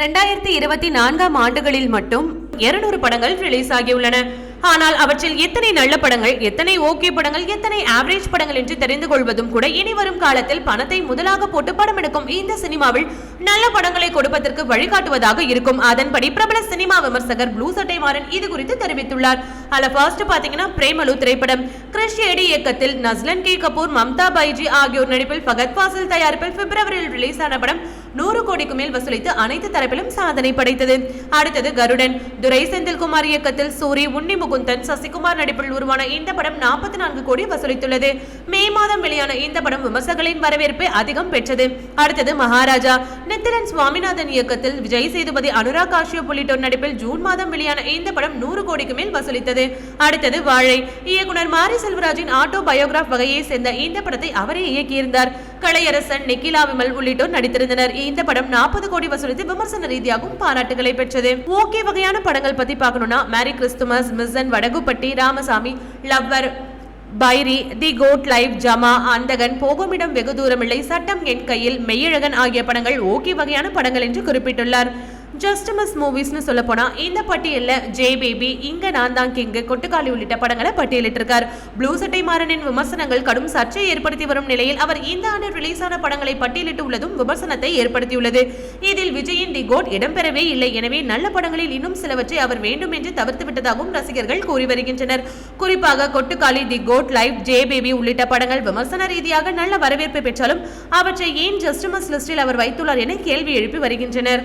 ரெண்டாயிரத்தி இருபத்தி நான்காம் ஆண்டுகளில் மட்டும் இருநூறு படங்கள் ரிலீஸ் ஆகியுள்ளன. ஆனால் அவற்றில் எத்தனை நல்ல படங்கள் எத்தனை ஓகே படங்கள் எத்தனை ஆவரேஜ் படங்கள் என்று தெரிந்து கொள்வதும் கூட இனி வரும் காலத்தில் பணத்தை முதலாக போட்டு படம் எடுக்கும் இந்த சினிமாவில் நல்ல படங்களை கொடுப்பதற்கு வழிகாட்டுவதாக இருக்கும். அதன்படி பிரபல சினிமா விமர்சகர் ப்ளூ சட்டை மாறன் இது குறித்து தெரிவித்துள்ளார். அதில் ஃபர்ஸ்ட் பாத்தீங்கன்னா பிரேமலு திரைப்படம். கிறிஷ் ஏடி இயக்கத்தில் நஸ்லன் கே கபூர் மம்தா பைஜி ஆகியோர் நடிப்பில் ஃபகத் ஃபாசில் தயாரிப்பில் பிப்ரவரியில் ரிலீஸ் ஆன படம் நூறு கோடிக்கு மேல் வசூலித்து அனைத்து தரப்பிலும் சாதனை படைத்தது. அடுத்தது கருடன். துரை செந்தில்குமார் இயக்கத்தில் சூரி உன்னி முகுந்தன் சசிகுமார் நடிப்பில் உருவான இந்த படம் நாற்பத்தி நான்கு கோடி வசூலித்துள்ளது. மே மாதம் வெளியான இந்த படம் விமர்சகர்களின் வரவேற்பை அதிகம் பெற்றது. அடுத்தது மகாராஜா. நித்திரன் சுவாமிநாதன் இயக்கத்தில் விஜய் சேதுபதி அனுராக் காஷ்யப் உள்ளிட்டோர் நடிப்பில் ஜூன் மாதம் வெளியான இந்த படம் நூறு கோடிக்கு மேல் வசூலித்தது. அடுத்தது வாழை. இயக்குனர் மாரி செல்வராஜின் ஆட்டோ பயோகிராஃப் வகையை சேர்ந்த இந்த படத்தை அவரே இயக்கியிருந்தார். கலையரசன் நிக்கிலா விமல் உள்ளிட்டோர் நடித்திருந்தனர். இந்த படம் நாற்பது கோடி வசூலித்து விமர்சன ரீதியாகவும் பாராட்டுகளை பெற்றது. ஓகே வகையான படங்கள் பத்தி பார்க்கணும்னா merry Christmas mission Vadakkupatti Ramasamy lover Bairi the goat life Jama Andhagan போகுமிடம் வெகு தூரமில்லை சட்டம் என் கையில் மெய்யழகன் ஆகிய படங்கள் ஓகே வகையான படங்கள் என்று குறிப்பிட்டுள்ளார். ஜஸ்டமஸ் மூவிஸ்னு சொல்ல போனா இந்த பட்டியலில் ஜே பேபி இங்க நான் தான் கிங்கு கொட்டுக்காளி உள்ளிட்ட படங்களை பட்டியலிட்டிருக்கார். ப்ளூ சட்டை மாறனின் விமர்சனங்கள் கடும் சர்ச்சை ஏற்படுத்தி வரும் நிலையில் அவர் இந்த ஆண்டு ரிலீஸ் ஆன படங்களை பட்டியலிட்டு உள்ளதும் விமர்சனத்தை ஏற்படுத்தியுள்ளது. இதில் விஜயின் தி கோட் இடம்பெறவே இல்லை. எனவே நல்ல படங்களில் இன்னும் சிலவற்றை அவர் வேண்டும் என்று தவிர்த்து விட்டதாகவும் ரசிகர்கள் கூறி வருகின்றனர். குறிப்பாக Kottukkaali the goat life J baby உள்ளிட்ட படங்கள் விமர்சன ரீதியாக நல்ல வரவேற்பு பெற்றாலும் அவற்றை ஏன் ஜஸ்டமஸ் லிஸ்டில் அவர் வைத்துள்ளார் என கேள்வி எழுப்பி வருகின்றனர்.